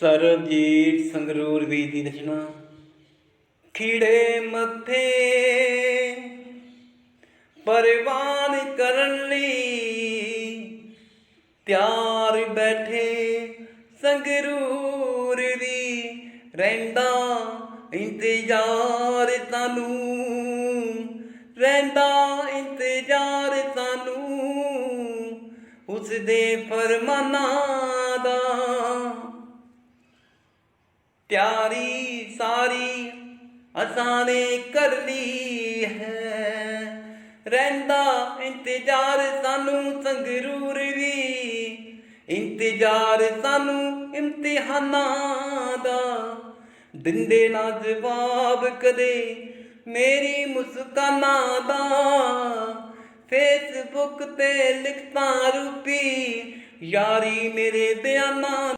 ਸਰਜੀਤ ਸੰਗਰੂਰ ਵੀ ਦੀ ਰਚਨਾ ਖੀੜੇ ਮੱਥੇ ਪਰਵਾਨ ਕਰਨ ਲਈ ਤਿਆਰ ਬੈਠੇ ਸੰਗਰੂਰ ਵੀ ਰਹਿੰਦਾ, ਇੰਤਜ਼ਾਰ ਤੁਹਾਨੂੰ ਰਹਿੰਦਾ, ਇੰਤਜ਼ਾਰ ਸਾਨੂੰ ਉਸ ਦੇ ਫਰਮਾਨਾਂ ਦਾ ਤਿਆਰੀ ਸਾਰੀ ਅਸਾਂ ਨੇ ਕਰ ਲਈ ਹੈ। ਰਹਿੰਦਾ ਇੰਤਜ਼ਾਰ ਸਾਨੂੰ ਸੰਗਰੂਰ ਵੀ। ਇੰਤਜ਼ਾਰ ਸਾਨੂੰ ਇਮਤਿਹਾਨਾਂ ਦਾ। ਦਿੰਦੇ ਨਾ ਜਵਾਬ ਕਦੇ ਮੇਰੀ ਮੁਸਕਾਨਾਂ ਦਾ। ਫੇਸਬੁੱਕ ਤੇ ਲਿਖਤਾਂ ਰੂਪੀ, ਯਾਰੀ ਮੇਰੇ ਬਿਆਨਾਂ